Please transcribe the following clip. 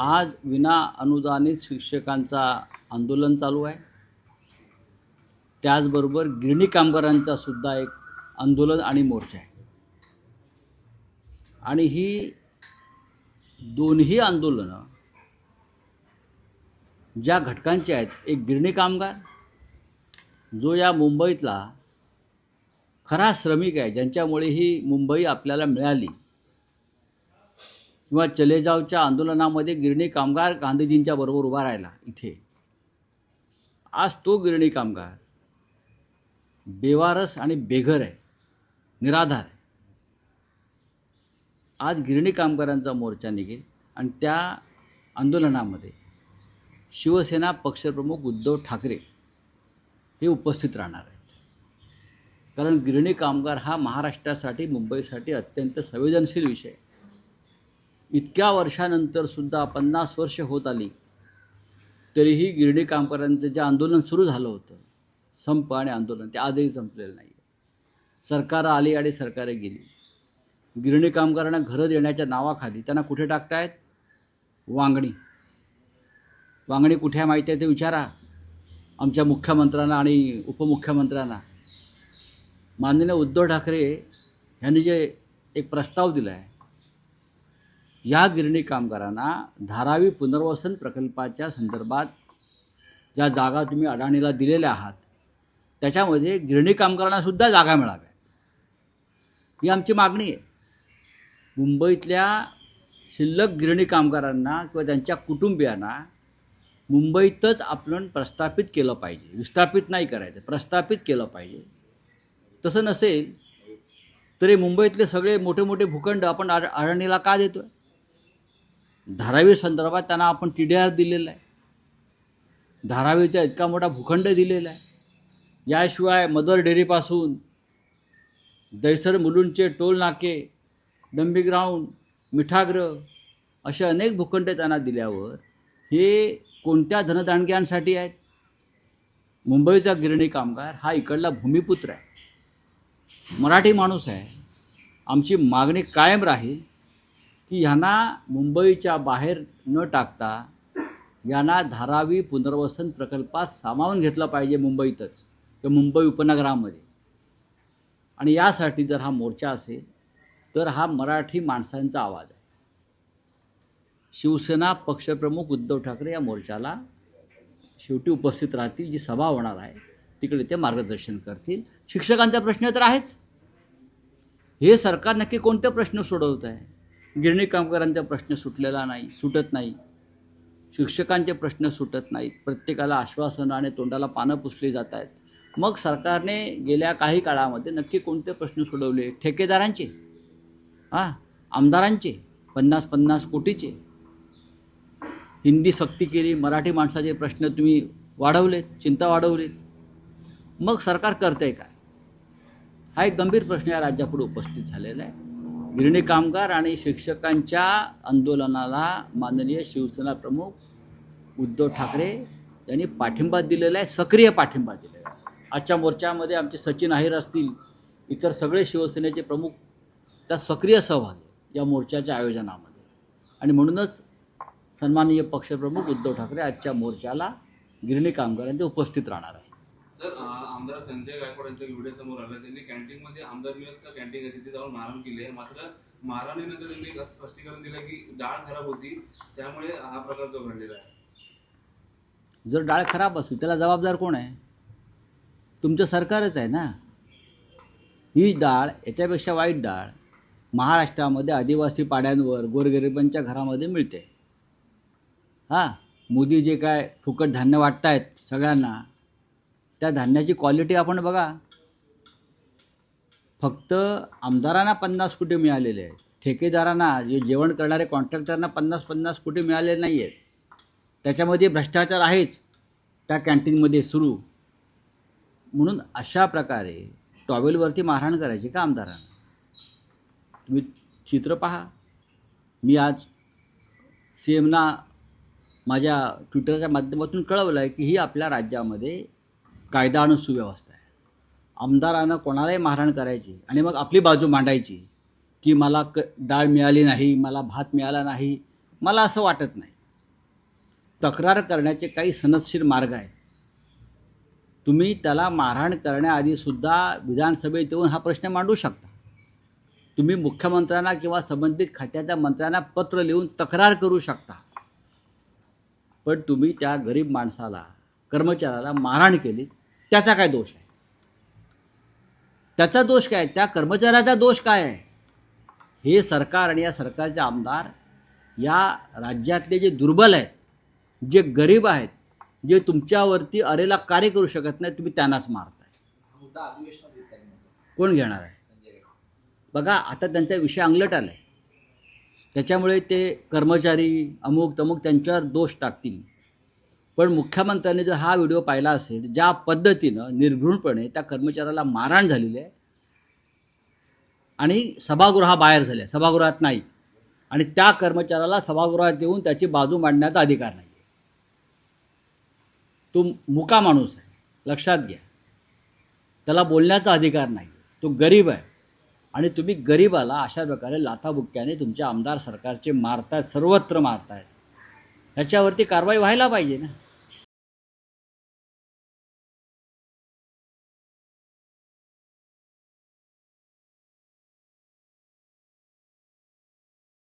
आज विना अनुदानित शिक्षकांचा आंदोलन चालू आहे. त्याचबरोबर गिरणी कामगारांचा सुद्धा एक आंदोलन आणि मोर्चा आहे. आणि ही दोन्ही आंदोलनं ज्या घटकांची आहेत एक गिरणी कामगार जो या मुंबईतला खरा श्रमिक आहे ज्यांच्यामुळे ही मुंबई आपल्याला मिळाली. किंवा चले जावच्या आंदोलनामध्ये गिरणी कामगार गांधीजींच्या बरोबर उभा राहिला इथे. आज तो गिरणी कामगार बेवारस आणि बेघर आहे निराधार आहे. आज गिरणी कामगारांचा मोर्चा निघेल आणि त्या आंदोलनामध्ये शिवसेना पक्षप्रमुख उद्धव ठाकरे हे उपस्थित राहणार आहेत. कारण गिरणी कामगार हा महाराष्ट्रासाठी मुंबईसाठी अत्यंत संवेदनशील विषय आहे. इतक्या वर्षानंतर सुद्धा पन्नास वर्ष होत आली तरीही गिरणी कामगारांचं जे आंदोलन सुरू झालं होतं संप आणि आंदोलन ते आजही संपलेलं नाही सरकार आली आणि सरकारे गेली. गिरणी कामगारांना घरं देण्याच्या नावाखाली त्यांना कुठे टाकतायत? वांगणी. वांगणी कुठे आहे माहिती आहे ते विचारा. आमच्या मुख्यमंत्र्यांना आणि उपमुख्यमंत्र्यांना. माननीय उद्धव ठाकरे यांनी जे एक प्रस्ताव दिला आहे या गिरणी कामगारांना धारावी पुनर्वसन प्रकल्पाच्या संदर्भात ज्या जागा तुम्ही अडाणीला दिलेल्या आहात त्याच्यामध्ये गिरणी कामगारांनासुद्धा जागा मिळाव्या ही आमची मागणी आहे. मुंबईतल्या शिल्लक गिरणी कामगारांना किंवा त्यांच्या कुटुंबियांना मुंबईतच आपण प्रस्थापित केलं पाहिजे. विस्थापित नाही करायचं प्रस्थापित केलं पाहिजे. तसं नसेल तरी मुंबईतले सगळे मोठे मोठे भूखंड आपण अड अडाणीला का देतो आहे धारावी संदर्भात त्यांना आपण टी डी आर दिलेला आहे. धारावीचा इतका मोठा भूखंड दिलेला आहे. याशिवाय मदर डेअरीपासून दैसर मुलुंडचे टोल नाके डंबी ग्राउंड मिठाग्र असे अनेक भूखंड त्यांना दिल्यावर हे कोणत्या धनदाणग्यांसाठी आहेत? मुंबईचा गिरणी कामगार हा इकडला भूमिपुत्र आहे. मराठी माणूस आहे. आमची मागणी कायम राहील की ह्यांना मुंबईच्या बाहेर न टाकता यांना धारावी पुनर्वसन प्रकल्पात सामावून घेतलं पाहिजे मुंबईतच किंवा मुंबई उपनगरामध्ये. आणि यासाठी जर हा मोर्चा असेल तर हा मराठी माणसांचा आवाज आहे. शिवसेना पक्षप्रमुख उद्धव ठाकरे या मोर्चाला शेवटी उपस्थित राहतील जी सभा होणार आहे तिकडे ते मार्गदर्शन करतील. शिक्षकांचा प्रश्न तर आहेच. हे सरकार नक्की कोणते प्रश्न सोडवत आहे? गिरणी कामगारांचा प्रश्न सुटलेला नाही सुटत नाही. शिक्षकांचे प्रश्न सुटत नाहीत. प्रत्येकाला आश्वासनं आणि तोंडाला पानं पुसली जात आहेत. मग सरकारने गेल्या काही काळामध्ये नक्की कोणते प्रश्न सोडवले? ठेकेदारांचे? हां? आमदारांचे? पन्नास पन्नास कोटीचे? हिंदी सक्ती केली मराठी माणसाचे प्रश्न तुम्ही वाढवलेत चिंता वाढवलीत. मग सरकार करतंय काय? हा एक गंभीर प्रश्न या राज्यापुढे उपस्थित झालेला आहे. गिरणी कामगार आणि शिक्षकांच्या आंदोलनाला माननीय शिवसेना प्रमुख उद्धव ठाकरे यांनी पाठिंबा दिलेला आहे सक्रिय पाठिंबा दिलेला आहे. आजच्या मोर्चामध्ये आमचे सचिन अहिर असतील इतर सगळे शिवसेनेचे प्रमुख त्यात सक्रिय सहभागी या मोर्चाच्या आयोजनामध्ये. आणि म्हणूनच सन्माननीय पक्षप्रमुख उद्धव ठाकरे आजच्या मोर्चाला गिरणी कामगारांचे उपस्थित राहणार आहे सर आमदार संजय गायकवाड यांच्या व्हिडिओ समोर आला. त्यांनी कॅन्टीन मध्ये आमदार मिळसचं कॅन्टीन आहे तिथे जाऊन मारहाण केली आहे. मात्र मारहाणीनंतर त्यांनी एक स्पष्टीकरण दिलं की डाळ खराब होती त्यामुळे हा प्रकार जो घडलेला आहे. जर डाळ खराब असेल त्याला जबाबदार कोण आहे? तुमचं सरकारच आहे ना? ही डाळ याच्यापेक्षा वाईट डाळ महाराष्ट्रामध्ये आदिवासी पाड्यांवर गोरगरिबांच्या घरामध्ये मिळते. हां मोदी जे काय फुकट धान्य वाटतायत सगळ्यांना त्या धान्याची क्वालिटी आपण बघा. फक्त आमदारांना पन्नास कोटी मिळालेले आहेत. ठेकेदारांना जे जेवण करणारे कॉन्ट्रॅक्टरना पन्नास पन्नास कोटी मिळालेले नाही आहेत त्याच्यामध्ये भ्रष्टाचार आहेच. त्या कॅन्टीनमध्ये सुरू. म्हणून अशा प्रकारे टॉवेलवरती मारहाण करायची का आमदारांना? तुम्ही चित्र पहा. मी आज सी एमना माझ्या ट्विटरच्या माध्यमातून कळवलं आहे की ही आपल्या राज्यामध्ये कायदा आणि सुव्यवस्था आहे. आमदारानं कोणालाही मारहाण करायची आणि मग आपली बाजू मांडायची की मला क डाळ मिळाली नाही मला भात मिळाला नाही मला असं वाटत नाही. तक्रार करण्याचे काही सनदशीर मार्ग आहेत. तुम्ही त्याला मारहाण करण्याआधी सुद्धा विधानसभेत येऊन हा प्रश्न मांडू शकता. तुम्ही मुख्यमंत्र्यांना किंवा संबंधित खात्याच्या मंत्र्यांना पत्र लिहून तक्रार करू शकता. पण तुम्ही त्या गरीब माणसाला कर्मचाऱ्याला मारहाण केली त्याचा काय दोष आहे? त्याचा दोष काय? त्या कर्मचाऱ्याचा दोष काय आहे? हे सरकार आणि या सरकारचे आमदार या राज्यातले जे दुर्बल आहेत जे गरीब आहेत जे तुमच्यावरती अरेला कार्य करू शकत नाही तुम्ही त्यांनाच मारताय. कोण घेणार आहे? बघा आता त्यांचा विषय अंगलट आला आहे त्याच्यामुळे ते कर्मचारी अमुक तमुक त्यांच्यावर दोष टाकतील. पण मुख्यमंत्र्यांनी जर हा व्हिडिओ पाहिला असेल ज्या पद्धतीनं निर्घृणपणे त्या कर्मचाऱ्याला मारहाण झालेली आहे आणि सभागृहाबाहेर झाले सभागृहात नाही. आणि त्या कर्मचाऱ्याला सभागृहात येऊन त्याची बाजू मांडण्याचा अधिकार नाही. तो मुका माणूस आहे लक्षात घ्या. त्याला बोलण्याचा अधिकार नाही. तो गरीब आहे. आणि तुम्ही गरीबाला अशा प्रकारे लाथाबुक्क्याने तुमचे आमदार सरकारचे मारतायत सर्वत्र मारतायत ह्याच्यावरती कारवाई व्हायला पाहिजे ना.